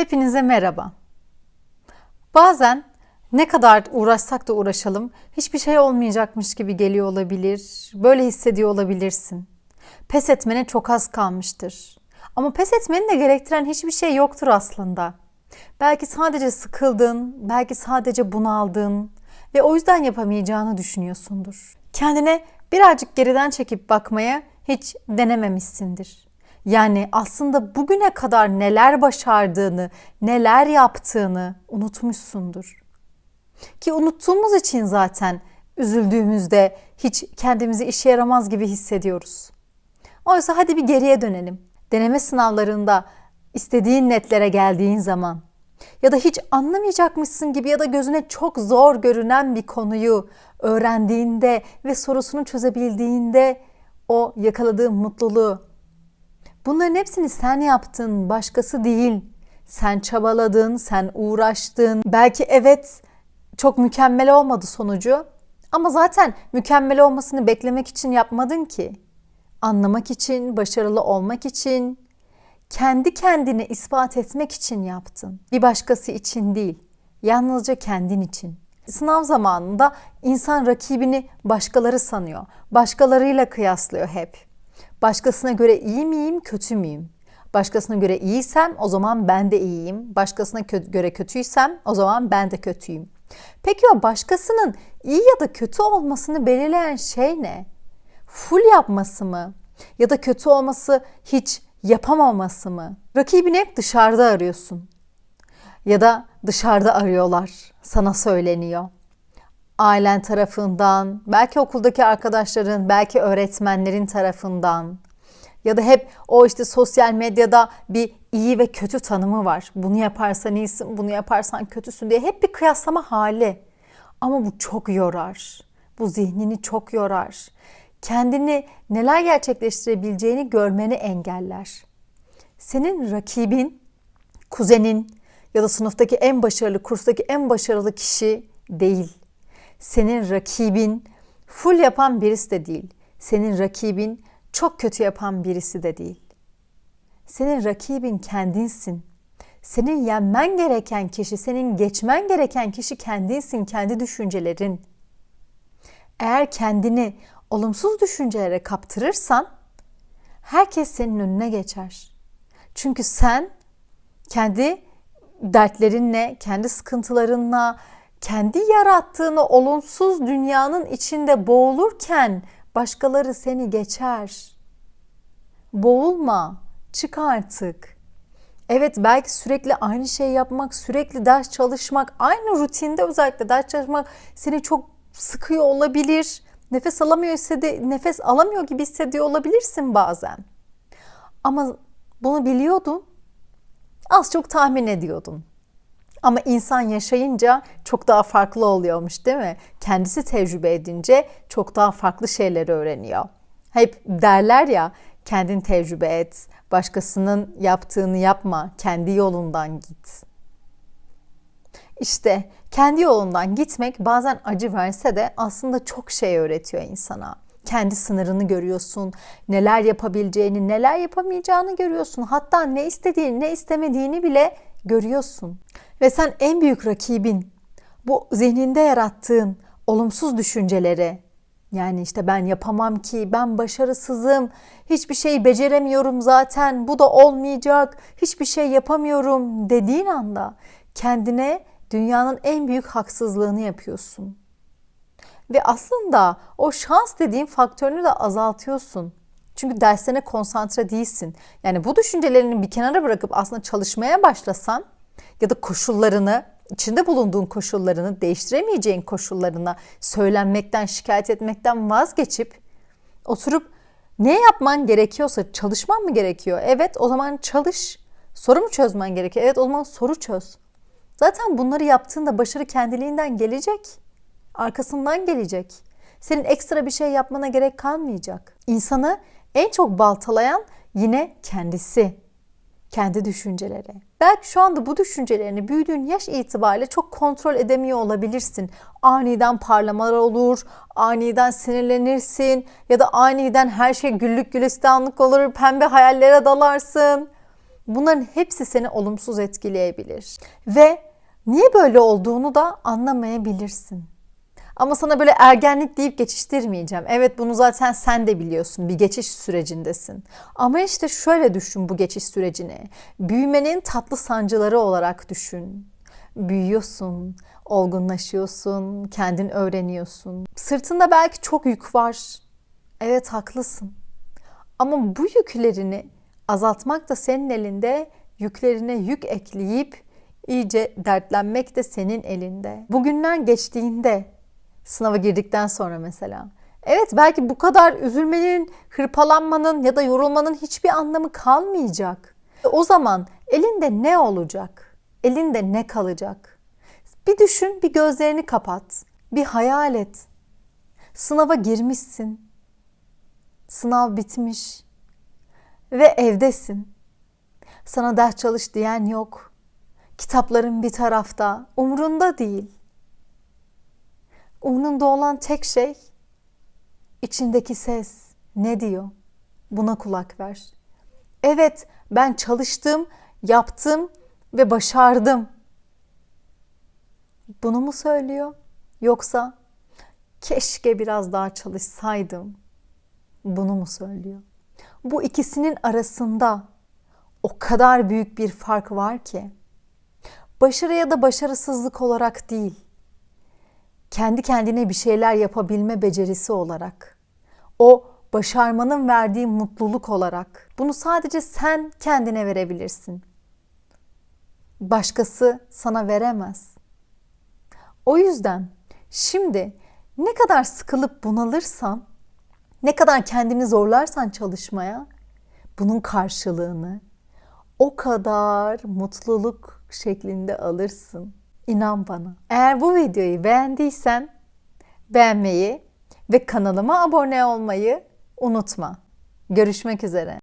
Hepinize merhaba. Bazen ne kadar uğraşsak da uğraşalım hiçbir şey olmayacakmış gibi geliyor olabilir. Böyle hissediyor olabilirsin. Pes etmene çok az kalmıştır. Ama pes etmeni de gerektiren hiçbir şey yoktur aslında. Belki sadece sıkıldın, belki sadece bunaldın ve o yüzden yapamayacağını düşünüyorsundur. Kendine birazcık geriden çekip bakmaya hiç denememişsindir. Yani aslında bugüne kadar neler başardığını, neler yaptığını unutmuşsundur. Ki unuttuğumuz için zaten üzüldüğümüzde hiç kendimizi işe yaramaz gibi hissediyoruz. Oysa hadi bir geriye dönelim. Deneme sınavlarında istediğin netlere geldiğin zaman ya da hiç anlamayacakmışsın gibi ya da gözüne çok zor görünen bir konuyu öğrendiğinde ve sorusunu çözebildiğinde o yakaladığın mutluluğu Bunların hepsini sen yaptın, başkası değil. Sen çabaladın, sen uğraştın. Belki evet çok mükemmel olmadı sonucu ama zaten mükemmel olmasını beklemek için yapmadın ki. Anlamak için, başarılı olmak için, kendi kendine ispat etmek için yaptın. Bir başkası için değil, yalnızca kendin için. Sınav zamanında insan rakibini başkaları sanıyor. Başkalarıyla kıyaslıyor hep. Başkasına göre iyi miyim, kötü müyüm? Başkasına göre iyiysem o zaman ben de iyiyim. Başkasına kö- göre kötüysem o zaman ben de kötüyüm. Peki o başkasının iyi ya da kötü olmasını belirleyen şey ne? Full yapması mı? Ya da kötü olması hiç yapamaması mı? Rakibini hep dışarıda arıyorsun. Ya da dışarıda arıyorlar. Sana söyleniyor ailen tarafından, belki okuldaki arkadaşların, belki öğretmenlerin tarafından ya da hep o işte sosyal medyada bir iyi ve kötü tanımı var. Bunu yaparsan iyisin, bunu yaparsan kötüsün diye hep bir kıyaslama hali. Ama bu çok yorar. Bu zihnini çok yorar. Kendini neler gerçekleştirebileceğini görmeni engeller. Senin rakibin, kuzenin ya da sınıftaki en başarılı, kurstaki en başarılı kişi değil senin rakibin full yapan birisi de değil. Senin rakibin çok kötü yapan birisi de değil. Senin rakibin kendinsin. Senin yenmen gereken kişi, senin geçmen gereken kişi kendinsin, kendi düşüncelerin. Eğer kendini olumsuz düşüncelere kaptırırsan herkes senin önüne geçer. Çünkü sen kendi dertlerinle, kendi sıkıntılarınla, kendi yarattığını olumsuz dünyanın içinde boğulurken başkaları seni geçer. Boğulma, çık artık. Evet belki sürekli aynı şey yapmak, sürekli ders çalışmak, aynı rutinde özellikle ders çalışmak seni çok sıkıyor olabilir. Nefes alamıyor hissedi, nefes alamıyor gibi hissediyor olabilirsin bazen. Ama bunu biliyordun. Az çok tahmin ediyordun. Ama insan yaşayınca çok daha farklı oluyormuş değil mi? Kendisi tecrübe edince çok daha farklı şeyleri öğreniyor. Hep derler ya kendin tecrübe et, başkasının yaptığını yapma, kendi yolundan git. İşte kendi yolundan gitmek bazen acı verse de aslında çok şey öğretiyor insana. Kendi sınırını görüyorsun, neler yapabileceğini, neler yapamayacağını görüyorsun. Hatta ne istediğini, ne istemediğini bile görüyorsun. Ve sen en büyük rakibin bu zihninde yarattığın olumsuz düşünceleri yani işte ben yapamam ki, ben başarısızım, hiçbir şey beceremiyorum zaten, bu da olmayacak, hiçbir şey yapamıyorum dediğin anda kendine dünyanın en büyük haksızlığını yapıyorsun. Ve aslında o şans dediğin faktörünü de azaltıyorsun. Çünkü derslerine konsantre değilsin. Yani bu düşüncelerini bir kenara bırakıp aslında çalışmaya başlasan ya da koşullarını, içinde bulunduğun koşullarını, değiştiremeyeceğin koşullarına söylenmekten, şikayet etmekten vazgeçip oturup ne yapman gerekiyorsa çalışman mı gerekiyor? Evet o zaman çalış. Soru mu çözmen gerekiyor? Evet o zaman soru çöz. Zaten bunları yaptığında başarı kendiliğinden gelecek. Arkasından gelecek. Senin ekstra bir şey yapmana gerek kalmayacak. İnsanı en çok baltalayan yine kendisi kendi düşünceleri. Belki şu anda bu düşüncelerini büyüdüğün yaş itibariyle çok kontrol edemiyor olabilirsin. Aniden parlamalar olur, aniden sinirlenirsin ya da aniden her şey güllük gülistanlık olur, pembe hayallere dalarsın. Bunların hepsi seni olumsuz etkileyebilir. Ve niye böyle olduğunu da anlamayabilirsin. Ama sana böyle ergenlik deyip geçiştirmeyeceğim. Evet bunu zaten sen de biliyorsun. Bir geçiş sürecindesin. Ama işte şöyle düşün bu geçiş sürecini. Büyümenin tatlı sancıları olarak düşün. Büyüyorsun, olgunlaşıyorsun, kendin öğreniyorsun. Sırtında belki çok yük var. Evet haklısın. Ama bu yüklerini azaltmak da senin elinde, yüklerine yük ekleyip iyice dertlenmek de senin elinde. Bugünler geçtiğinde sınava girdikten sonra mesela. Evet belki bu kadar üzülmenin, hırpalanmanın ya da yorulmanın hiçbir anlamı kalmayacak. O zaman elinde ne olacak? Elinde ne kalacak? Bir düşün, bir gözlerini kapat. Bir hayal et. Sınava girmişsin. Sınav bitmiş ve evdesin. Sana ders çalış diyen yok. Kitapların bir tarafta, umrunda değil. Umrunda olan tek şey içindeki ses ne diyor? Buna kulak ver. Evet, ben çalıştım, yaptım ve başardım. Bunu mu söylüyor? Yoksa keşke biraz daha çalışsaydım. Bunu mu söylüyor? Bu ikisinin arasında o kadar büyük bir fark var ki. Başarı ya da başarısızlık olarak değil. Kendi kendine bir şeyler yapabilme becerisi olarak. O başarmanın verdiği mutluluk olarak. Bunu sadece sen kendine verebilirsin. Başkası sana veremez. O yüzden şimdi ne kadar sıkılıp bunalırsan, ne kadar kendini zorlarsan çalışmaya, bunun karşılığını o kadar mutluluk şeklinde alırsın. İnan bana. Eğer bu videoyu beğendiysen beğenmeyi ve kanalıma abone olmayı unutma. Görüşmek üzere.